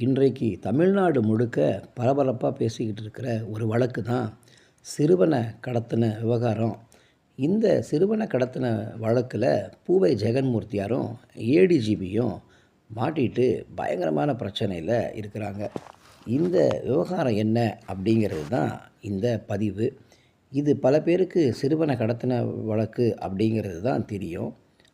இன்றைக்கு தமிழ்நாடு முழுக்க பரபரப்பாக பேசிக்கிட்டு இருக்கிற ஒரு வழக்கு தான் சிறுவனை கடத்தின விவகாரம். இந்த சிறுவனை கடத்தின வழக்கில் பூவை ஜெகன்மூர்த்தியாரும் ஏடிஜிபியும் மாட்டிட்டு பயங்கரமான பிரச்சனையில் இருக்கிறாங்க. இந்த விவகாரம் என்ன அப்படிங்கிறது தான் இந்த பதிவு. இது பல பேருக்கு சிறுவனை கடத்தின வழக்கு அப்படிங்கிறது தான் தெரியும்.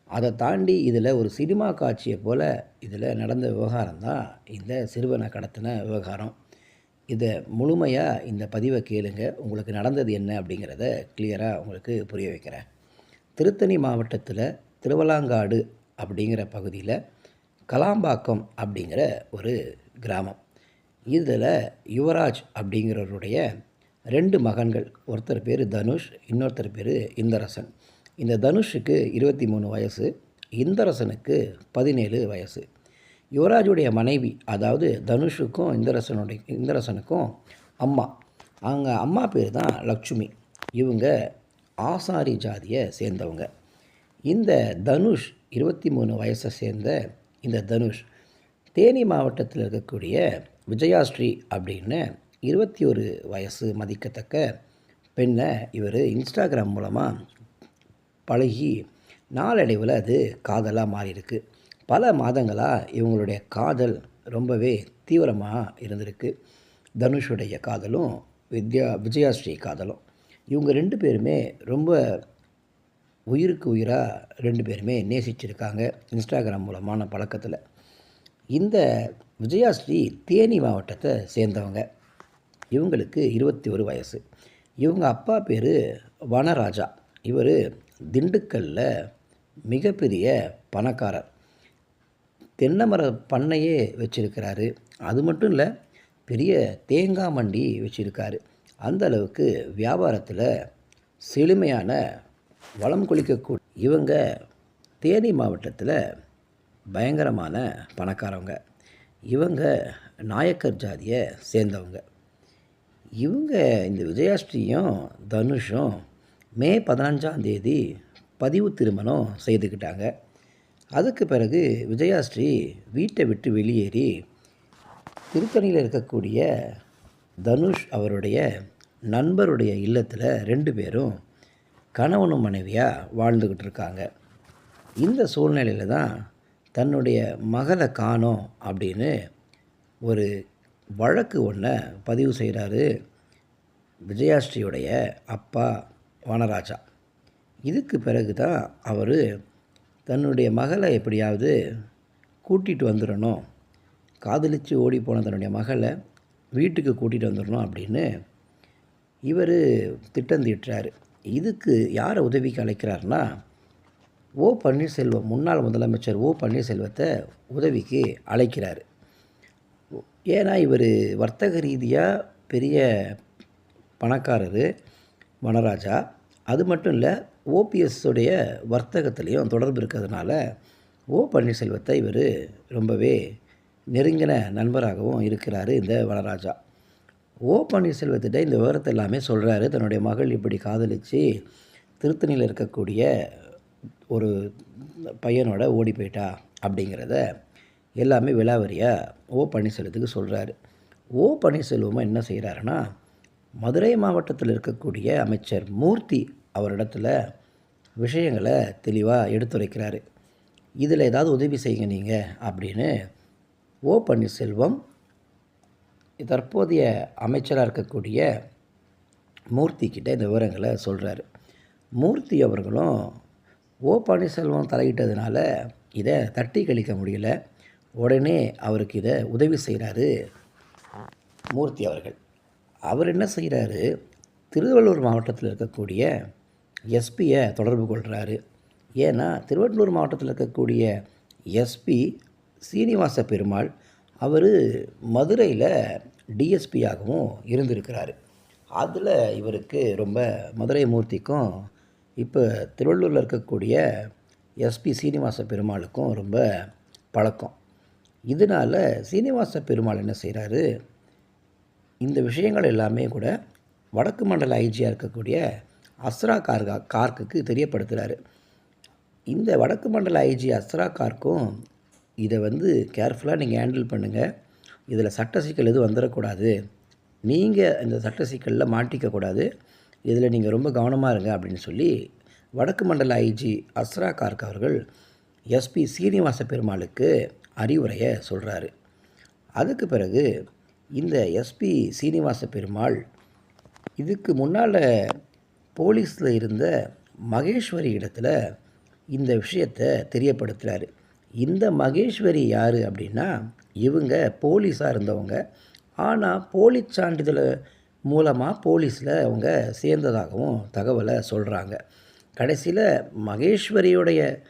அதை தாண்டி இதில் ஒரு சினிமா காட்சியை போல் இதில் நடந்த விவகாரம் தான் இந்த சிறுவனை கடத்தின விவகாரம். இதை முழுமையாக இந்த பதிவை கேளுங்க. உங்களுக்கு நடந்தது என்ன அப்படிங்கிறத கிளியராக உங்களுக்கு புரிய வைக்கிறேன். திருத்தணி மாவட்டத்தில் திருவலாங்காடு அப்படிங்கிற பகுதியில் கலாம்பாக்கம் அப்படிங்கிற ஒரு கிராமம். இதில் யுவராஜ் அப்படிங்கிறவருடைய ரெண்டு மகன்கள் ஒருத்தர் பேர் தனுஷ் இன்னொருத்தர் பேர் இந்தரசன். இந்த தனுஷுக்கு இருபத்தி மூணு வயசு இந்தரசனுக்கு பதினேழு வயசு. யுவராஜுடைய மனைவி அதாவது தனுஷுக்கும் இந்தரசனுடைய இந்தரசனுக்கும் அம்மா. அவங்க அம்மா பேர் தான் லக்ஷ்மி. இவங்க ஆசாரி ஜாதியை சேர்ந்தவங்க. இந்த தனுஷ் இருபத்தி மூணு வயசை சேர்ந்த இந்த தனுஷ் தேனி மாவட்டத்தில் இருக்கக்கூடிய விஜயாஸ்ரீ அப்படின்னு இருபத்தி ஒரு வயசு மதிக்கத்தக்க பெண்ணை இவர் இன்ஸ்டாகிராம் மூலமாக பழகி நாளடைவில் அது காதலாக மாறியிருக்கு. பல மாதங்களாக இவங்களுடைய காதல் ரொம்பவே தீவிரமாக இருந்திருக்கு. தனுஷுடைய காதலும் வித்யா விஜயாஸ்ரீ காதலும். இவங்க ரெண்டு பேருமே ரொம்ப உயிருக்கு உயிராக ரெண்டு பேருமே நேசிச்சிருக்காங்க இன்ஸ்டாகிராம் மூலமான பழக்கத்தில். இந்த விஜயாஸ்ரீ தேனி மாவட்டத்தை சேர்ந்தவங்க. இவங்களுக்கு இருபத்தி ஒரு வயசு. இவங்க அப்பா பேர் வனராஜா. இவர் திண்டுக்கல்லில் மிகப்பெரிய பணக்காரர். தென்னை மர பண்ணையே வச்சுருக்கிறாரு. அது மட்டும் இல்லை பெரிய தேங்காய் மண்டி வச்சுருக்காரு. அந்த அளவுக்கு வியாபாரத்தில் செழுமையான வளம் கொளிக்கக்கூடிய இவங்க தேனி மாவட்டத்தில் பயங்கரமான பணக்காரவங்க. இவங்க நாயக்கர் ஜாதியை சேர்ந்தவங்க. இவங்க இந்த விஜயாஸ்ரீயும் தனுஷும் மே பதினஞ்சாம் தேதி பதிவு திருமணம் செய்துக்கிட்டாங்க. அதுக்கு பிறகு விஜயாஸ்ரீ வீட்டை விட்டு வெளியேறி திருத்தணியில் இருக்கக்கூடிய தனுஷ் அவருடைய நண்பருடைய இல்லத்தில் ரெண்டு பேரும் கணவனும் மனைவியாக வாழ்ந்துக்கிட்டு இருக்காங்க. இந்த சூழ்நிலையில் தான் தன்னுடைய மகளை காணோம் அப்படின்னு ஒரு வழக்கு ஒன்றை பதிவு செய்கிறாரு விஜயாஸ்ரீயுடைய அப்பா வனராஜா. இதுக்கு பிறகு தான் அவர் தன்னுடைய மகளை எப்படியாவது கூட்டிகிட்டு வந்துடணும். காதலித்து ஓடி போன தன்னுடைய மகளை வீட்டுக்கு கூட்டிகிட்டு வந்துடணும் அப்படின்னு இவர் திட்டம் தீட்டுறாரு இதுக்கு யாரை உதவிக்கு அழைக்கிறாருன்னா ஓ பன்னீர்செல்வம் முன்னாள் முதலமைச்சர் ஓ பன்னீர்செல்வத்தை உதவிக்கு அழைக்கிறார். ஏன்னா இவர் வர்த்தக ரீதியாக பெரிய பணக்காரர் வனராஜா. அது மட்டும் இல்லை ஓபிஎஸ்ஸுடைய வர்த்தகத்துலேயும் தொடர்பு இருக்கிறதுனால ஓ பன்னீர்செல்வத்தை இவர் ரொம்பவே நெருங்கின நண்பராகவும் இருக்கிறார் இந்த வனராஜா. ஓ பன்னீர்செல்வத்திட்ட இந்த விவரத்தை எல்லாமே சொல்கிறாரு தன்னுடைய மகள் இப்படி காதலித்து திருத்தணியில் இருக்கக்கூடிய ஒரு பையனோட ஓடி போயிட்டா அப்படிங்கிறத எல்லாமே விலாவரியாக ஓ பன்னீர்செல்வத்துக்கு சொல்கிறாரு ஓ பன்னீர்செல்வமாக என்ன செய்கிறாருன்னா மதுரை மாவட்டத்தில் இருக்கக்கூடிய அமைச்சர் மூர்த்தி அவரிடத்துல விஷயங்களை தெளிவாக எடுத்துரைக்கிறாரு. இதில் ஏதாவது உதவி செய்யுங்க நீங்கள் அப்படின்னு ஓ பன்னீர்செல்வம் தற்போதைய அமைச்சராக இருக்கக்கூடிய மூர்த்தி கிட்ட இந்த விவரங்களை சொல்கிறாரு மூர்த்தி அவர்களும் ஓ பன்னீர்செல்வம் தலையிட்டதுனால இதை தட்டி கழிக்க முடியல. உடனே அவருக்கு இதை உதவி செய்கிறாரு மூர்த்தி அவர்கள். அவர் என்ன செய்கிறாரு? திருவள்ளூர் மாவட்டத்தில் இருக்கக்கூடிய எஸ்பியை தொடர்பு கொள்கிறாரு ஏன்னா திருவள்ளூர் மாவட்டத்தில் இருக்கக்கூடிய எஸ்பி சீனிவாச பெருமாள் அவர் மதுரையில் டிஎஸ்பியாகவும் இருந்திருக்கிறாரு. அதில் இவருக்கு ரொம்ப மதுரை மூர்த்திக்கும் இப்போ திருவள்ளூரில் இருக்கக்கூடிய எஸ்பி சீனிவாச பெருமாளுக்கும் ரொம்ப பழக்கம். இதனால் சீனிவாச பெருமாள் என்ன செய்கிறாரு இந்த விஷயங்கள் எல்லாமே கூட வடக்கு மண்டல ஐஜியாக இருக்கக்கூடிய அஸ்ரா கார்கா கார்க்குக்கு தெரியப்படுத்துகிறாரு இந்த வடக்கு மண்டல ஐஜி அஸ்ரா கார்க்கும் இதை வந்து கேர்ஃபுல்லாக நீங்கள் ஹேண்டில் பண்ணுங்கள் இதில் சட்ட சிக்கல் எதுவும் வந்துடக்கூடாது நீங்கள் இந்த சட்ட சிக்கலில் மாட்டிக்கக்கூடாது இதில் நீங்கள் ரொம்ப கவனமாக இருங்க அப்படின்னு சொல்லி வடக்கு மண்டல ஐஜி அஸ்ரா கார்க் அவர்கள் எஸ்பி சீனிவாச பெருமாளுக்கு அறிவுரையை சொல்கிறாரு அதுக்கு பிறகு இந்த எஸ்பி சீனிவாச பெருமாள் இதுக்கு முன்னால் போலீஸில் இருந்த மகேஸ்வரி இடத்துல இந்த விஷயத்தை தெரியப்படுத்துகிறாரு இந்த மகேஸ்வரி யார் அப்படின்னா இவங்க போலீஸாக இருந்தவங்க. ஆனால் போலீஸ் சான்றிதழ் மூலமாக போலீஸில் அவங்க சேர்ந்ததாகவும் தகவலை சொல்கிறாங்க கடைசியில் மகேஸ்வரியுடைய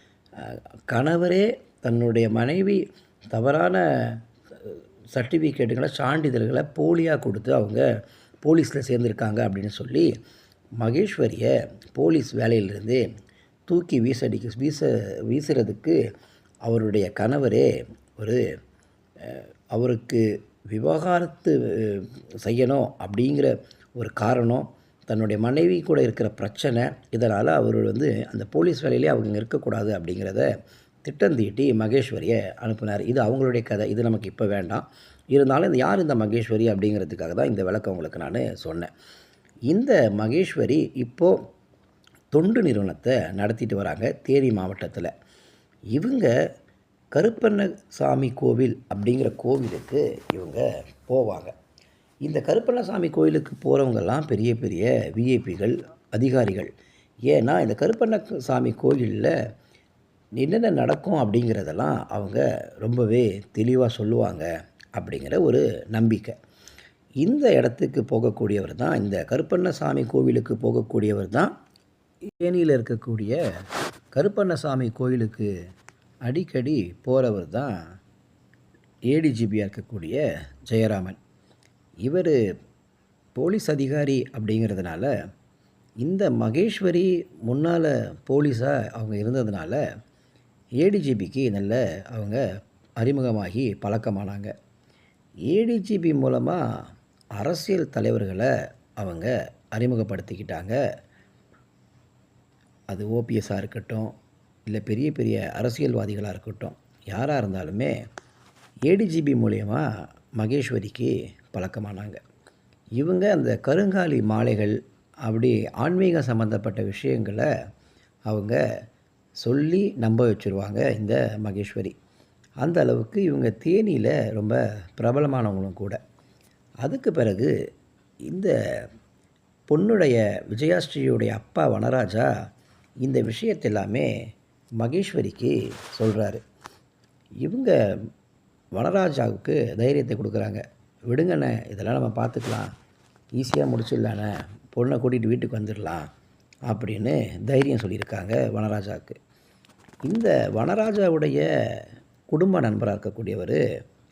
கணவரே தன்னுடைய மனைவி தவறான சர்டிஃபிகேட்டுகளை சான்றிதழ்களை போலியாக கொடுத்து அவங்க போலீஸில் சேர்ந்துருக்காங்க அப்படின்னு சொல்லி மகேஸ்வரியை போலீஸ் வேலையிலிருந்து தூக்கி வீசடிக்க வீச வீசுறதுக்கு அவருடைய கணவரே ஒரு அவருக்கு விவகாரத்து செய்யணும் அப்படிங்கிற ஒரு காரணம் தன்னுடைய மனைவி கூட இருக்கிற பிரச்சனை இதனால் அவர் வந்து அந்த போலீஸ் வேலையிலே அவங்க இருக்கக்கூடாது அப்படிங்கிறத திட்டம் தீட்டி மகேஸ்வரியை அனுப்புனார். இது அவங்களுடைய கதை. இது நமக்கு இப்போ வேண்டாம். இருந்தாலும் இந்த யார் இந்த மகேஸ்வரி அப்படிங்கிறதுக்காக தான் இந்த விளக்கம் உங்களுக்கு நான் சொன்னேன். இந்த மகேஸ்வரி இப்போது தொண்டு நிறுவனத்தை நடத்திட்டு வராங்க தேனி மாவட்டத்தில். இவங்க கருப்பண்ணசாமி கோவில் அப்படிங்கிற கோவிலுக்கு இவங்க போவாங்க. இந்த கருப்பண்ணசாமி கோயிலுக்கு போகிறவங்கெல்லாம் பெரிய பெரிய விஐபிகள் அதிகாரிகள். ஏன்னா இந்த கருப்பண்ண சாமி கோயிலில் என்னென்ன நடக்கும் அப்படிங்கிறதெல்லாம் அவங்க ரொம்பவே தெளிவாக சொல்லுவாங்க அப்படிங்கிற ஒரு நம்பிக்கை. இந்த இடத்துக்கு போகக்கூடியவர் தான் இந்த கருப்பண்ணசாமி கோவிலுக்கு போகக்கூடியவர் தான் தேனியில் இருக்கக்கூடிய கருப்பண்ணசாமி கோயிலுக்கு அடிக்கடி போகிறவர் தான் ஏடிஜிபியாக இருக்கக்கூடிய ஜெயராமன். இவர் போலீஸ் அதிகாரி அப்படிங்கிறதுனால இந்த மகேஸ்வரி முன்னால் போலீஸாக அவங்க இருந்ததுனால ஏடிஜிபிக்கு நல்ல அவங்க அறிமுகமாகி பழக்கமானாங்க. ஏடிஜிபி மூலமாக அரசியல் தலைவர்களை அவங்க அறிமுகப்படுத்திக்கிட்டாங்க. அது ஓபிஎஸ்ஸாக இருக்கட்டும் இல்லை பெரிய பெரிய அரசியல்வாதிகளாக இருக்கட்டும் யாராக இருந்தாலுமே ஏடிஜிபி மூலயமா மகேஸ்வரிக்கு பழக்கமானாங்க. இவங்க அந்த கருங்காலி மாலைகள் அப்படி ஆன்மீக சம்மந்தப்பட்ட விஷயங்களை அவங்க சொல்லி நம்ப வச்சுருவாங்க இந்த மகேஸ்வரி. அந்த அளவுக்கு இவங்க தேனியில் ரொம்ப பிரபலமானவங்களும் கூட. அதுக்கு பிறகு இந்த பொண்ணுடைய விஜயாஸ்ரீயுடைய அப்பா வனராஜா இந்த விஷயத்தெல்லாமே மகேஸ்வரிக்கு சொல்கிறாரு இவங்க வனராஜாவுக்கு தைரியத்தை கொடுக்குறாங்க. விடுங்கண்ணே இதெல்லாம் நம்ம பார்த்துக்கலாம். ஈஸியாக முடிச்சிடலாண்ணே. பொண்ணை கூட்டிகிட்டு வீட்டுக்கு வந்துடலாம். அப்படின்னு தைரியம் சொல்லியிருக்காங்க வனராஜாவுக்கு. இந்த வனராஜாவுடைய குடும்ப நண்பராக இருக்கக்கூடியவர்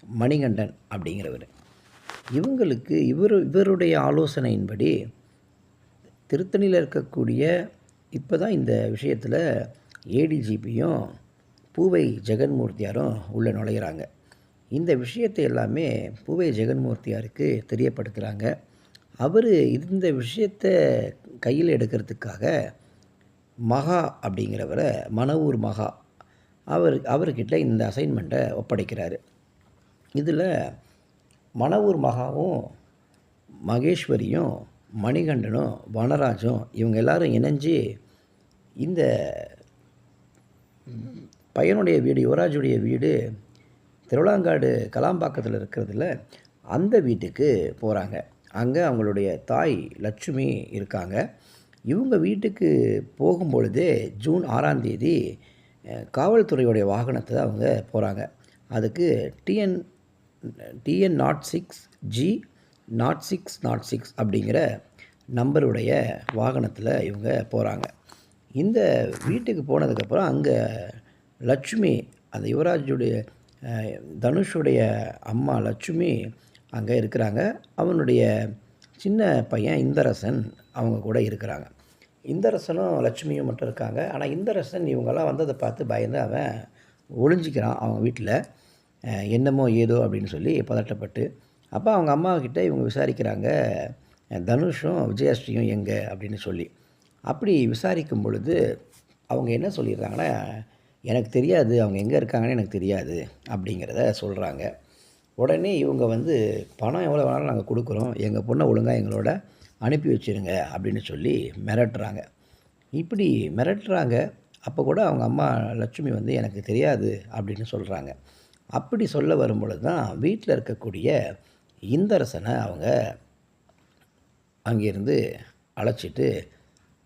மணிகண்டன் அப்படிங்கிறவர். இவங்களுக்கு இவர் இவருடைய ஆலோசனையின்படி திருத்தணியில் இருக்கக்கூடிய இப்போ தான் இந்த விஷயத்தில் ஏடிஜிபியும் பூவை ஜெகன்மூர்த்தியாரும் உள்ளே நுழையிறாங்க. இந்த விஷயத்தை எல்லாமே பூவை ஜெகன்மூர்த்தியாருக்கு தெரியப்படுத்துகிறாங்க அவர் இந்த விஷயத்தை கையில் எடுக்கிறதுக்காக மகா அப்படிங்கிறவரை மணவூர் மகா. அவர் அவர்கிட்ட இந்த அசைன்மெண்ட்டை ஒப்படைக்கிறாரு. இதில் மணவூர் மகாவும் மகேஸ்வரியும் மணிகண்டனும் வனராஜும் இவங்க எல்லாரும் இணைஞ்சு இந்த பையனுடைய வீடு யுவராஜுடைய வீடு திருவிழாங்காடு கலாம்பாக்கத்தில் இருக்கிறதுல அந்த வீட்டுக்கு போகிறாங்க அங்கே அவங்களுடைய தாய் லட்சுமி இருக்காங்க. இவங்க வீட்டுக்கு போகும்பொழுதே ஜூன் ஆறாம் தேதி காவல்துறையுடைய வாகனத்தை அவங்க போகிறாங்க அதுக்கு TN TN nought six G nought six nought six அப்படிங்கிற நம்பருடைய வாகனத்தில் இவங்க போகிறாங்க இந்த வீட்டுக்கு போனதுக்கப்புறம் அங்கே லட்சுமி அந்த யுவராஜுடைய தனுஷுடைய அம்மா லட்சுமி அங்கே இருக்கிறாங்க. அவனுடைய சின்ன பையன் இந்தரசன் அவங்க கூட இருக்கிறாங்க. இந்தரசனும் லட்சுமியும் மட்டும் இருக்காங்க. ஆனால் இந்தரசன் இவங்கெல்லாம் வந்ததை பார்த்து பயந்து அவன் ஒளிஞ்சிக்கிறான் அவங்க வீட்டில் என்னமோ ஏதோ அப்படின்னு சொல்லி பதட்டப்பட்டு அப்போ அவங்க அம்மாக்கிட்ட இவங்க விசாரிக்கிறாங்க தனுஷும் விஜயஸ்ரீயும் எங்கே? அப்படின்னு சொல்லி. அப்படி விசாரிக்கும் பொழுது அவங்க என்ன சொல்லிடுறாங்கன்னா எனக்கு தெரியாது. அவங்க எங்கே இருக்காங்கன்னு எனக்கு தெரியாது. அப்படிங்கிறத சொல்கிறாங்க உடனே இவங்க வந்து பணம் எவ்வளோ வேணாலும் நாங்கள் கொடுக்குறோம். எங்கள் பொண்ணை ஒழுங்காக எங்களோட அனுப்பி வச்சிருங்க அப்படின்னு சொல்லி மிரட்டுறாங்க. இப்படி மிரட்டுறாங்க. அப்போ கூட அவங்க அம்மா லட்சுமி வந்து எனக்கு தெரியாது அப்படின்னு சொல்கிறாங்க அப்படி சொல்ல வரும்பொழுது தான் வீட்டில் இருக்கக்கூடிய இந்தரசனை அவங்க அங்கேருந்து அழைச்சிட்டு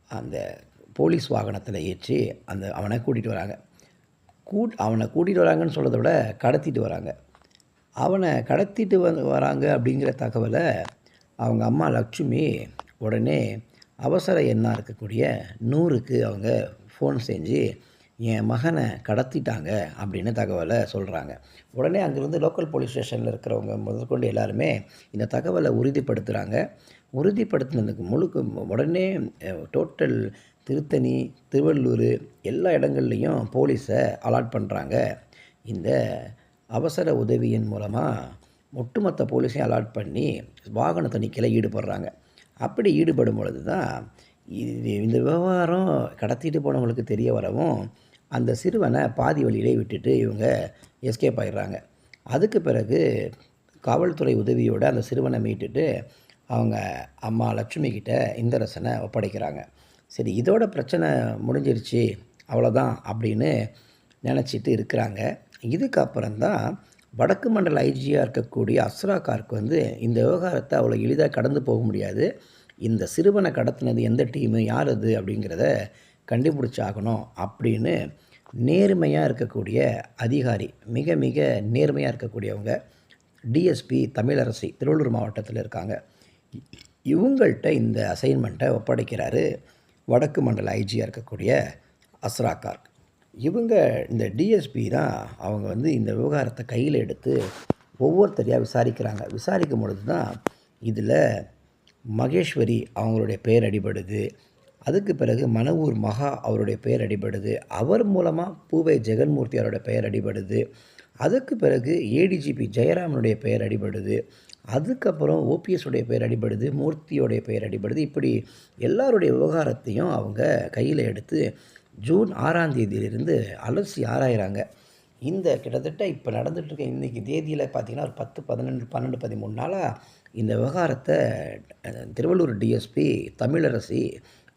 அந்த போலீஸ் வாகனத்தில் ஏற்றி அந்த அவனை கூட்டிகிட்டு வராங்க. கூட் அவனை கூட்டிகிட்டு வராங்கன்னு சொல்கிறத விட கடத்திட்டு வராங்க. அவனை கடத்திட்டு வந்து வராங்க அப்படிங்கிற தகவலை அவங்க அம்மா லக்ஷ்மி உடனே அவசர எண்ணாக இருக்கக்கூடிய நூறுக்கு அவங்க ஃபோன் செஞ்சு என் மகனை கடத்திட்டாங்க அப்படின்னு தகவலை சொல்கிறாங்க உடனே அங்கேருந்து லோக்கல் போலீஸ் ஸ்டேஷனில் இருக்கிறவங்க முதற்கொண்டு எல்லாருமே இந்த தகவலை உறுதிப்படுத்துகிறாங்க உறுதிப்படுத்தினதுக்கு முழுக்க உடனே டோட்டல் திருத்தணி திருவள்ளூர் எல்லா இடங்கள்லையும் போலீஸை அலாட் பண்ணுறாங்க இந்த அவசர உதவியின் மூலமாக ஒட்டுமொத்த போலீஸையும் அலாட் பண்ணி வாகன தணிக்கையில் ஈடுபடுறாங்க. அப்படி ஈடுபடும் பொழுது தான் இது இந்த விவகாரம் கடத்திட்டு போனவங்களுக்கு தெரிய வரவும் அந்த சிறுவனை பாதி வழியிலே விட்டுட்டு இவங்க எஸ்கேப் ஆகிடுறாங்க அதுக்கு பிறகு காவல்துறை உதவியோடு அந்த சிறுவனை மீட்டுட்டு அவங்க அம்மா லட்சுமி கிட்ட இந்தரசனை ஒப்படைக்கிறாங்க. சரி இதோட பிரச்சனை முடிஞ்சிருச்சு அவ்வளோதான் அப்படின்னு நினச்சிட்டு இருக்கிறாங்க. இதுக்கப்புறம்தான் வடக்கு மண்டல ஐஜியாக இருக்கக்கூடிய அஸ்ரா வந்து இந்த விவகாரத்தை அவ்வளோ எளிதாக கடந்து போக முடியாது. இந்த சிறுவனை கடத்தினது எந்த டீமு யார் அது அப்படிங்கிறத கண்டுபிடிச்சாகணும் அப்படின்னு நேர்மையாக இருக்கக்கூடிய அதிகாரி மிக மிக நேர்மையாக இருக்கக்கூடியவங்க டிஎஸ்பி தமிழரசி திருவள்ளூர் மாவட்டத்தில் இருக்காங்க. இவங்கள்ட்ட இந்த அசைன்மெண்ட்டை ஒப்படைக்கிறாரு வடக்கு மண்டல ஐஜியாக இருக்கக்கூடிய அஸ்ரா கார்க் இவங்க இந்த டிஎஸ்பி தான் அவங்க வந்து இந்த விவகாரத்தை கையில் எடுத்து ஒவ்வொருத்தரையாக விசாரிக்கிறாங்க. விசாரிக்கும் பொழுது தான் இதில் மகேஸ்வரி அவங்களுடைய பெயர் அடிபடுது. அதுக்கு பிறகு மணவூர் மகா அவருடைய பெயர் அடிபடுது. அவர் மூலமாக பூவை ஜெகன்மூர்த்தி அவருடைய பெயர் அடிபடுது. அதுக்கு பிறகு ஏடிஜிபி ஜெயராமனுடைய பெயர் அடிபடுது. அதுக்கப்புறம் ஓபிஎஸ்ஸுடைய பெயர் அடிபடுது. மூர்த்தியோடைய பெயர் அடிபடுது. இப்படி எல்லாருடைய விவகாரத்தையும் அவங்க கையில் எடுத்து ஜூன் ஆறாம் தேதியிலிருந்து அலசி ஆராயிறாங்க. இந்த கிட்டத்தட்ட இப்போ நடந்துகிட்ருக்க இன்றைக்கி தேதியில் பார்த்திங்கன்னா ஒரு பத்து பதினெண்டு பன்னெண்டு பதிமூணு நாளாக இந்த விவகாரத்தை திருவள்ளூர் டிஎஸ்பி தமிழரசி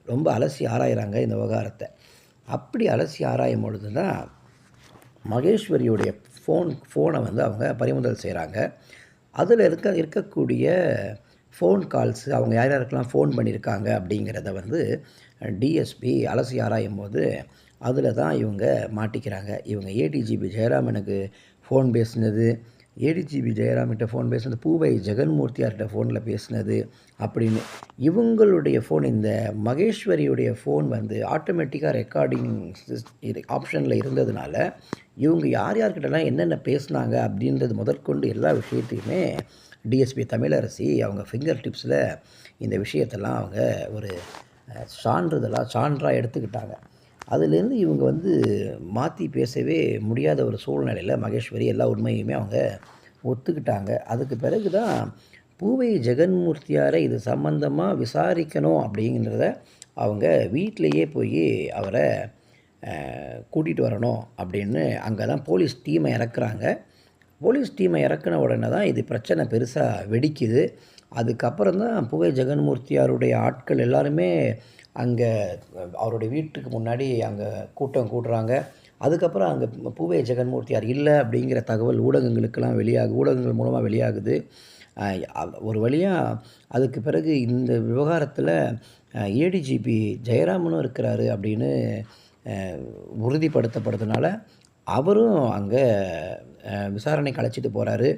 ரொம்ப அலசி ஆராயிறாங்க இந்த விவகாரத்தை. அப்படி அலசி ஆராயும் பொழுது தான் மகேஸ்வரியுடைய ஃபோன் ஃபோனை வந்து அவங்க பறிமுதல் செய்கிறாங்க அதில் இருக்க இருக்கக்கூடிய ஃபோன் கால்ஸு அவங்க யார் யாருக்கெல்லாம் ஃபோன் பண்ணியிருக்காங்க அப்படிங்கிறத வந்து டிஎஸ்பி அலசி ஆராயும் போது அதில் தான் இவங்க மாட்டிக்கிறாங்க. இவங்க ஏடிஜிபி ஜெயராமனுக்கு ஃபோன் பேசினது. ஏடிஜிபி ஜெயராமிட்ட ஃபோன் பேசினது. பூவை ஜெகன்மூர்த்தியார்கிட்ட ஃபோனில் பேசினது அப்படின்னு. இவங்களுடைய ஃபோன் இந்த மகேஸ்வரியுடைய ஃபோன் வந்து ஆட்டோமேட்டிக்காக ரெக்கார்டிங் ஆப்ஷனில் இருந்ததுனால இவங்க யார் யார்கிட்டலாம் என்னென்ன பேசுனாங்க அப்படின்றது முதற்கொண்டு எல்லா விஷயத்தையுமே டிஎஸ்பி தமிழரசி அவங்க ஃபிங்கர் டிப்ஸில் இந்த விஷயத்தெல்லாம் அவங்க ஒரு சான்றிதழாக சான்றாக எடுத்துக்கிட்டாங்க. அதுலேருந்து இவங்க வந்து மாற்றி பேசவே முடியாத ஒரு சூழ்நிலையில் மகேஸ்வரி எல்லா உண்மையுமே அவங்க ஒத்துக்கிட்டாங்க. அதுக்கு பிறகு தான் பூவை ஜெகன்மூர்த்தியாரை இது சம்பந்தமாக விசாரிக்கணும் அப்படிங்கிறத அவங்க வீட்டிலையே போய் அவரை கூட்டிகிட்டு வரணும் அப்படின்னு அங்கே தான் போலீஸ் டீமை இறக்குறாங்க. போலீஸ் டீமை இறக்குன உடனே தான் இது பிரச்சனை பெருசாக வெடிக்குது. அதுக்கப்புறம் தான் புகை ஜெகன்மூர்த்தியாருடைய ஆட்கள் எல்லாருமே அங்கே அவருடைய வீட்டுக்கு முன்னாடி அங்கே கூட்டம் கூடுறாங்க. அதுக்கப்புறம் அங்கே பூவே ஜெகன்மூர்த்தியார் இல்லை அப்படிங்கிற தகவல் ஊடகங்களுக்கெல்லாம் வெளியாகு ஊடகங்கள் மூலமாக வெளியாகுது. ஒரு வழியாக அதுக்கு பிறகு இந்த விவகாரத்தில் ஏடிஜிபி ஜெயராமனும் இருக்கிறாரு அப்படின்னு உறுதிப்படுத்தப்படுறதுனால அவரும் அங்கே விசாரணைக்கு அழைச்சிட்டு போகிறாரு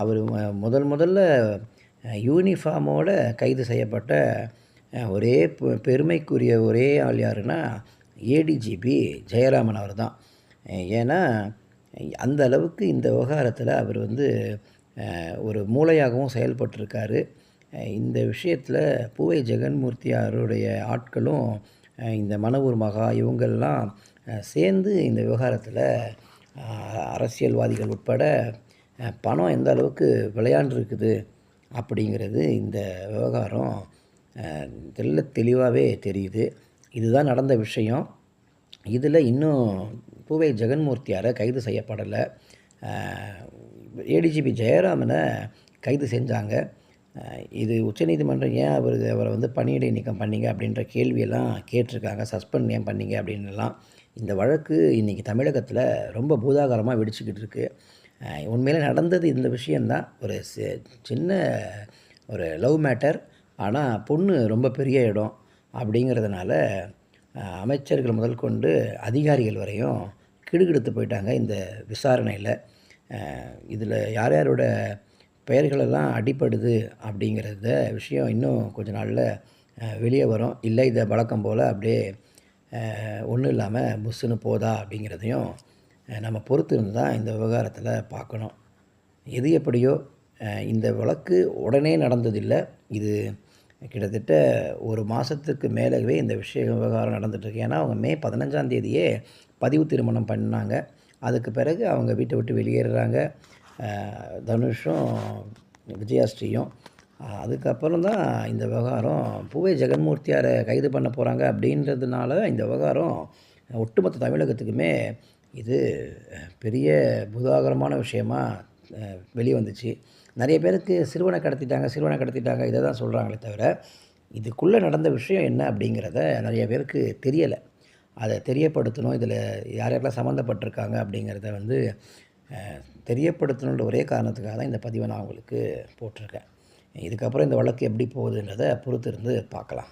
அவர் முதல் முதல்ல யூனிஃபார்மோடு கைது செய்யப்பட்ட ஒரே பெருமைக்குரிய ஒரே ஆள் யாருன்னா ஏடிஜிபி ஜெயராமன் அவர் தான் ஏன்னா அந்த அளவுக்கு இந்த விவகாரத்தில் அவர் வந்து ஒரு மூளையாகவும் செயல்பட்டிருக்காரு. இந்த விஷயத்தில் பூவை ஜெகன்மூர்த்தியாருடைய ஆட்களும் இந்த மணவூர் மகா இவங்கள்லாம் சேர்ந்து இந்த விவகாரத்தில் அரசியல்வாதிகள் உட்பட பணம் எந்த அளவுக்கு விளையாண்டுருக்குது அப்படிங்கிறது இந்த விவகாரம் தெல்ல தெளிவாகவே தெரியுது. இதுதான் நடந்த விஷயம். இதில் இன்னும் பூவை ஜெகன்மூர்த்தியாரை கைது செய்யப்படலை. ஏடிஜிபி ஜெயராமனை கைது செஞ்சாங்க. இது உச்சநீதிமன்றம் ஏன் அவர் அவரை வந்து பணியிடை நீக்கம் பண்ணீங்க அப்படின்ற கேள்வியெல்லாம் கேட்டிருக்காங்க. சஸ்பெண்ட் ஏன் பண்ணீங்க அப்படின்னுலாம். இந்த வழக்கு இன்றைக்கி தமிழகத்தில் ரொம்ப பூதாகரமாக வெடிச்சுக்கிட்டு இருக்குது உண்மையிலே நடந்தது இந்த விஷயந்தான் ஒரு சின்ன ஒரு லவ் மேட்டர் ஆனால் பொண்ணு ரொம்ப பெரிய இடம் அப்படிங்கிறதுனால அமைச்சர்கள் முதல் கொண்டு அதிகாரிகள் வரையும் கிடுகிடுத்து போயிட்டாங்க இந்த விசாரணையில். இதில் யார் யாரோட பெயர்களெல்லாம் அடிப்படுது அப்படிங்கிறத விஷயம் இன்னும் கொஞ்ச நாளில் வெளியே வரும். இல்லை இதை வழக்கம் போல் அப்படியே ஒன்றும் இல்லாமல் புஷ்ஷுன்னு போதா அப்படிங்கிறதையும் நம்ம பொறுத்து இருந்து தான் இந்த விவகாரத்தில் பார்க்கணும் எது எப்படியோ இந்த வழக்கு உடனே நடந்ததில்லை. இது கிட்டத்தட்ட ஒரு மாதத்துக்கு மேலவே இந்த விஷய விவகாரம் நடந்துகிட்ருக்கு ஏன்னா அவங்க மே பதினஞ்சாம் தேதியே பதிவு திருமணம் பண்ணாங்க. அதுக்கு பிறகு அவங்க வீட்டை விட்டு வெளியேறுறாங்க. தனுஷும் விஜயாஸ்ரீயும். அதுக்கப்புறம் தான் இந்த விவகாரம் பூவே ஜெகன்மூர்த்தியாரை கைது பண்ண போகிறாங்க அப்படின்றதுனால இந்த விவகாரம் ஒட்டுமொத்த தமிழகத்துக்குமே இது பெரிய புதாகரமான விஷயமா வெளியே வந்துச்சு நிறைய பேருக்கு சிறுவனை கடத்திட்டாங்க சிறுவனை கடத்திட்டாங்க இதை தான் சொல்கிறாங்களே தவிர இதுக்குள்ளே நடந்த விஷயம் என்ன அப்படிங்கிறத நிறைய பேருக்கு தெரியலை. அதை தெரியப்படுத்தணும் இதில் யார் யாரெல்லாம் சம்மந்தப்பட்டிருக்காங்க அப்படிங்கிறத வந்து தெரியப்படுத்தணுன்ற ஒரே காரணத்துக்காக தான் இந்த பதிவை நான் உங்களுக்கு போட்டிருக்கேன். இதுக்கப்புறம் இந்த வழக்கு எப்படி போகுதுன்றதை பொறுத்து இருந்து பார்க்கலாம்.